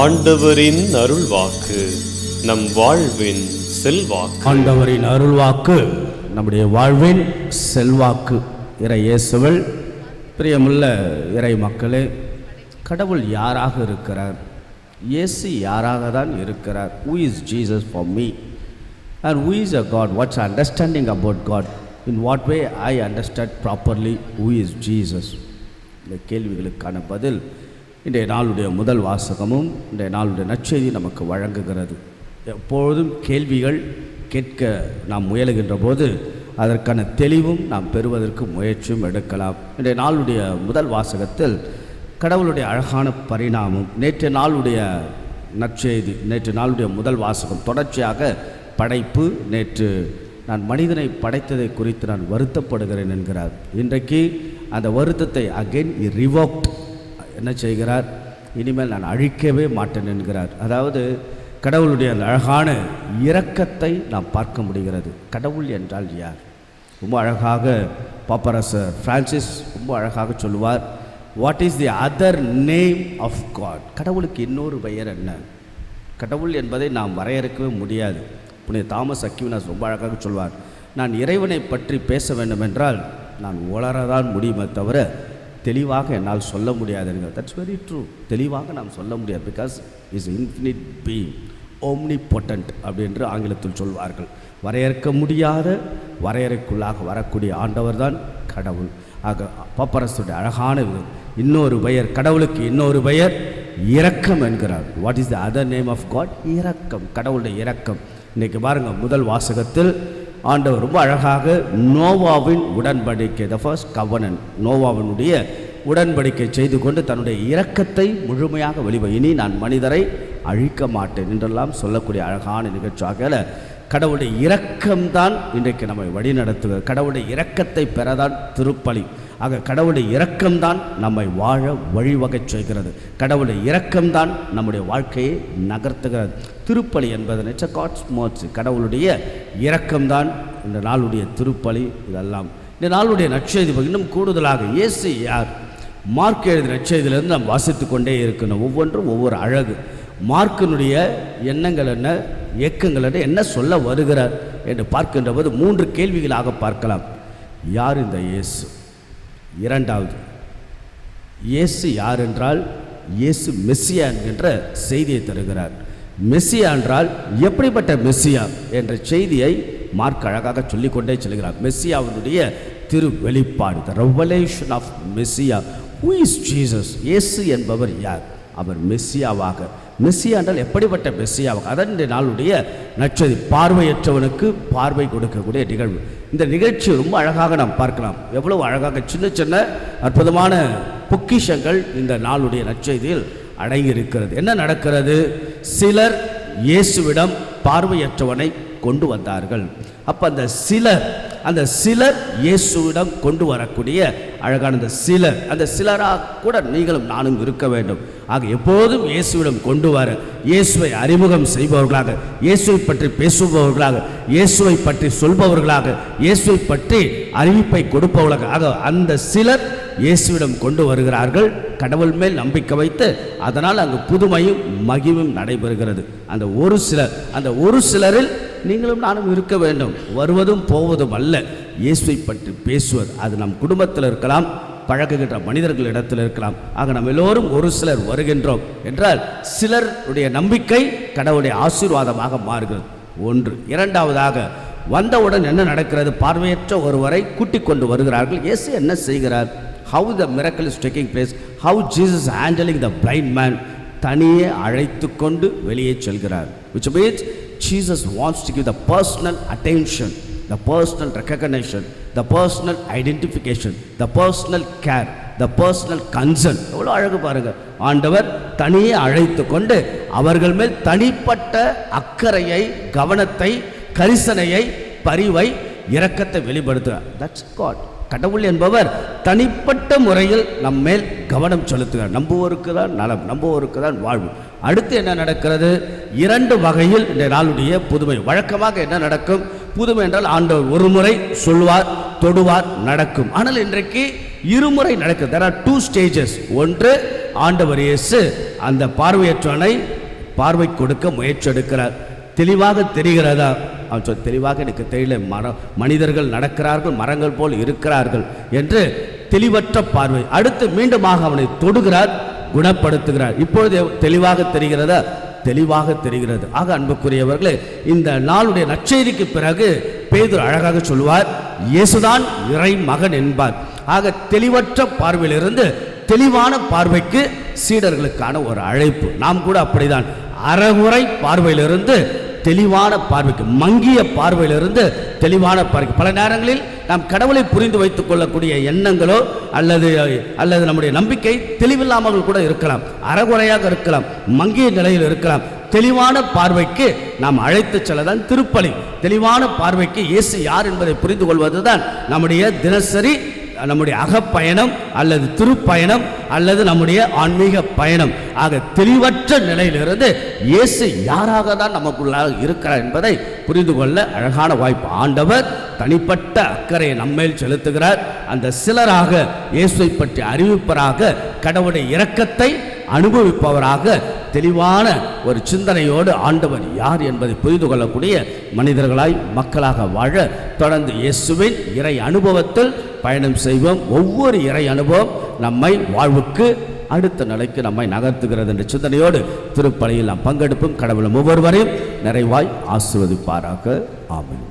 ஆண்டவரின் அருள்வாக்கு நம் வாழ்வின் செல்வாக்கு. ஆண்டவரின் அருள்வாக்கு நம்முடைய வாழ்வின் செல்வாக்கு. இறை இயேசுவில் பிரியமுள்ள இறை மக்களே கடவுள் யாராக இருக்கிறார்? இயேசு யாராக தான் இருக்கிறார்? Who is Jesus for me and who is a God what's understanding about God in what way I understand properly who is Jesus இந்த கேள்விகளுக்கான பதில் இன்றைய நாளுடைய முதல் வாசகமும் இன்றைய நாளுடைய நற்செய்தி நமக்கு வழங்குகிறது. எப்பொழுதும் கேள்விகள் கேட்க நாம் முயலுகின்ற போது அதற்கான தெளிவும் நாம் பெறுவதற்கு முயற்சியும் எடுக்கலாம். இன்றைய நாளுடைய முதல் வாசகத்தில் கடவுளுடைய அழகான பரிணாமம் நேற்றைய நாளுடைய நற்செய்தி நேற்று நாளுடைய முதல் வாசகம் தொடர்ச்சியாக படைப்பு நேற்று நான் மனிதனை படைத்ததை குறித்து நான் வருத்தப்படுகிறேன் என்கிறார். இன்றைக்கு அந்த வருத்தத்தை அகைன் ரிவோக்ட் என்ன செய்கிறார்? இனிமேல் நான் அழிக்கவே மாட்டேன் என்கிறார். அதாவது கடவுளுடைய அந்த அழகான இரக்கத்தை நாம் பார்க்க முடிகிறது. கடவுள் என்றால் யார்? ரொம்ப அழகாக பாப்பரசர் ஃப்ரான்சிஸ் ரொம்ப அழகாக சொல்லுவார் what is the other name of God கடவுளுக்கு இன்னொரு பெயர் என்ன? கடவுள் என்பதை நாம் வரையறுக்கவே முடியாது. புனித தாமஸ் அக்யூனாஸ் ரொம்ப அழகாக சொல்வார் நான் இறைவனை பற்றி பேச வேண்டுமென்றால் நான் உளரதான் முடியுமே தவிர தெளிவாக என்னால் சொல்ல முடியாதுங்க தட்ஸ் வெரி ட்ரூ தெளிவாக நாம் சொல்ல முடியாது. Because is infinite being omnipotent அப்படின்று ஆங்கிலத்தில் சொல்வார்கள். வரையறுக்க முடியாத வரையறைக்குள்ளாக வரக்கூடிய ஆண்டவர் தான் கடவுள். ஆக பப்பரசுடைய அழகான விதம் இன்னொரு பெயர் கடவுளுக்கு இன்னொரு பெயர் இரக்கம் என்கிறார். What is the other name of God இரக்கம். கடவுளுடைய இரக்கம். இன்றைக்கி பாருங்கள் முதல் வாசகத்தில் ஆண்டவர் ரொம்ப அழகாக நோவாவின் உடன்படிக்கை த ஃபர்ஸ்ட் கவனன் நோவாவினுடைய உடன்படிக்கை செய்து கொண்டு தன்னுடைய இரக்கத்தை முழுமையாக வெளிவ இனி நான் மனிதரை அழிக்க மாட்டேன் என்றெல்லாம் சொல்லக்கூடிய அழகான நிகழ்ச்சியாக கடவுளுடைய இரக்கம்தான் இன்றைக்கு நம்மை வழிநடத்துகிறது. கடவுளுடைய இரக்கத்தை பெறதான் திருப்பலி. ஆக கடவுளுடைய இரக்கம்தான் நம்மை வாழ வழிவகை செய்கிறது. கடவுளுடைய இரக்கம்தான் நம்முடைய வாழ்க்கையை நகர்த்துகிறது. திருப்பலி என்பது நிச்ச காட்ஸ் மோட்ஸ் கடவுளுடைய இரக்கம்தான். இந்த நாளுடைய திருப்பலி இதெல்லாம். இந்த நாளுடைய நற்செய்தி இன்னும் கூடுதலாக இயேசு யார்? மார்க் எழுதி நற்செய்தியிலிருந்து நாம் வாசித்து கொண்டே இருக்கணும். ஒவ்வொன்றும் ஒவ்வொரு அழகு. மார்க்கினுடைய எண்ணங்கள் என்ன? இயக்கங்கள் என்ன? என்ன சொல்ல வருகிறார்? என்று பார்க்கின்ற போது மூன்று கேள்விகளாக பார்க்கலாம். யார் இந்த இயேசு? இரண்டாவது இயேசு யார் என்றால் இயேசு மெஸ்ஸியா என்கின்ற செய்தியை தருகிறார். மெஸ்ஸியா என்றால் எப்படிப்பட்ட மெஸ்ஸியா என்ற செய்தியை மார்க் அழகாக சொல்லிக்கொண்டே செல்கிறார். மெஸ்ஸியாவினுடைய திரு வெளிப்பாடு the revelation of Messiah who is Jesus இயேசு என்பவர் யார்? அவர் மெஸ்ஸியாவாக. மெஸ்ஸியா என்றால் எப்படிப்பட்ட மெஸ்ஸியாவாக? அதன் நாளுடைய நற்செய்தி பார்வையற்றவனுக்கு பார்வை கொடுக்கக்கூடிய நிகழ்வு. இந்த நிகழ்ச்சி ரொம்ப அழகாக நாம் பார்க்கலாம். எவ்வளவு அழகாக சின்ன சின்ன அற்புதமான பொக்கிஷங்கள் இந்த நாளுடைய நற்செய்தியில் அடங்கியிருக்கிறது. என்ன நடக்கிறது? சிலர் இயேசுவிடம் பார்வையற்றவனை கொண்டு வந்தார்கள். அப்போ அந்த சிலர் அந்த சிலர் இயேசுவிடம் கொண்டு வரக்கூடிய அழகான அந்த சிலர் அந்த சிலராக கூட நீங்களும் நானும் இருக்க வேண்டும். ஆக எப்போதும் இயேசுவிடம் கொண்டு வர இயேசுவை அறிமுகம் செய்பவர்களாக இயேசுவை பற்றி பேசுபவர்களாக இயேசுவை பற்றி சொல்பவர்களாக இயேசுவை பற்றி அறிவிப்பை கொடுப்பவர்களாக ஆக அந்த சிலர் இயேசுவிடம் கொண்டு வருகிறார்கள். கடவுள் மேல் நம்பிக்கை வைத்து அதனால் அங்கு புதுமையும் மகிமும் நடைபெறுகிறது. அந்த ஒரு சிலர் அந்த ஒரு சிலரில் நீங்களும் நானும் இருக்க வேண்டும். வருவதும் போவதும் அல்ல. இயேசுவை பற்றி பேசுவது அது நம் குடும்பத்தில் இருக்கலாம் பழகுகின்ற மனிதர்கள் இடத்தில் இருக்கலாம். ஆக நம்ம எல்லோரும் ஒரு சிலர் வருகின்றோம். என்றால் சிலருடைய நம்பிக்கை கடவுளுடைய ஆசீர்வாதமாக மாறுகிறது. ஒன்று. இரண்டாவதாக வந்தவுடன் என்ன நடக்கிறது? பார்வையற்ற ஒருவரை கூட்டிக் கொண்டு வருகிறார்கள். இயேசு என்ன செய்கிறார்? How the miracle is taking place how Jesus handling the blind man தனியே அழைத்து கொண்டு வெளியே செல்கிறார். Which means Jesus wants to give the personal attention the personal recognition the personal identification the personal care the personal concern எவ்வளோ அழகு பாருங்கள் ஆண்டவர் தனியே அழைத்து கொண்டு அவர்கள் மேல் தனிப்பட்ட அக்கறையை கவனத்தை கரிசனையை பரிவை இரக்கத்தை வெளிப்படுத்துகிறார் தட்ஸ் காட் கடவுள் என்பவர் தனிப்பட்ட முறையில் நம் மேல் கவனம் செலுத்துகிறார். நம்புவோருக்கு தான் நலம் நம்புவோருக்கு தான் வாழ்வு. அடுத்து என்ன நடக்கிறது? இரண்டு வகையில் இந்த நாளுடைய புதுமை. வழக்கமாக என்ன நடக்கும்? புதுமை என்றால் ஆண்டவர் ஒரு முறை சொல்வார் தொடுவார் நடக்கும். ஆனால் இன்றைக்கு இருமுறை நடக்குது. தெர் ஆர் டூ ஸ்டேஜஸ் ஒன்று ஆண்டவர் இயேசு அந்த பார்வையற்றவனை பார்வை கொடுக்க முயற்சி எடுக்கிறார். தெளிவாக தெரிகிறதா? அவன் சொல் தெளிவாக எனக்கு தெரியல. மரம் மனிதர்கள் நடக்கிறார்கள் மரங்கள் போல் இருக்கிறார்கள் என்று தெளிவற்ற பார்வை. அடுத்து மீண்டுமாக அவனை தொடுகிறார் குணப்படுத்துகிறார். இப்பொழுது தெளிவாக தெரிகிறதா? தெளிவாக தெரிகிறது. ஆக அன்புக்குரியவர்களே இந்த நாளுடைய நச்செய்திக்கு பிறகு பேதூர் அழகாக சொல்வார் இயேசுதான் இறை மகன் என்பார். ஆக தெளிவற்ற பார்வையிலிருந்து தெளிவான பார்வைக்கு சீடர்களுக்கான ஒரு அழைப்பு. நாம் கூட அப்படிதான். அறகுறை பார்வையிலிருந்து தெளிவான பார்வைக்கு மங்கிய பார்வையிலிருந்து தெளிவான பார்வை பல நேரங்களில் நாம் கடவுளை புரிந்து வைத்துக் கொள்ளக்கூடிய எண்ணங்களோ அல்லது அல்லது நம்முடைய நம்பிக்கை தெளிவில்லாமல் கூட இருக்கலாம். அறகுறையாக இருக்கலாம் மங்கிய நிலையில் இருக்கலாம். தெளிவான பார்வைக்கு நாம் அழைத்து செல்லதான் திருப்பலி. தெளிவான பார்வைக்கு இயேசு யார் என்பதை புரிந்து கொள்வதுதான் நம்முடைய தினசரி நம்முடைய அகப்பயணம் அல்லது திருப்பயணம் அல்லது நம்முடைய ஆன்மீக பயணம். ஆக தெளிவற்ற நிலையிலிருந்து இயேசு யாராக தான் நமக்குள்ளாக இருக்கிறார் என்பதை புரிந்து கொள்ள அழகான வாய்ப்பு. ஆண்டவர் தனிப்பட்ட அக்கறையை நம்மேல் செலுத்துகிறார். அந்த சிலராக இயேசுவை பற்றி அறிவிப்பராக கடவுளுடைய இரக்கத்தை அனுபவிப்பவராக தெளிவான ஒரு சிந்தனையோடு ஆண்டவர் யார் என்பதை புரிந்து கொள்ளக்கூடிய மனிதர்களாய் மக்களாக வாழ தொடர்ந்து இயேசுவின் இறை அனுபவத்தில் பயணம் செய்வோம். ஒவ்வொரு இறை அனுபவம் நம்மை வாழ்வுக்கு அடுத்த நிலைக்கு நம்மை நகர்த்துகிறது என்ற சிந்தனையோடு திருப்பலியில் நாம் பங்கெடுப்பும். கடவுளும் ஒவ்வொருவரையும் நிறைவாய் ஆசிர்வதிப்பாராக. ஆமென்.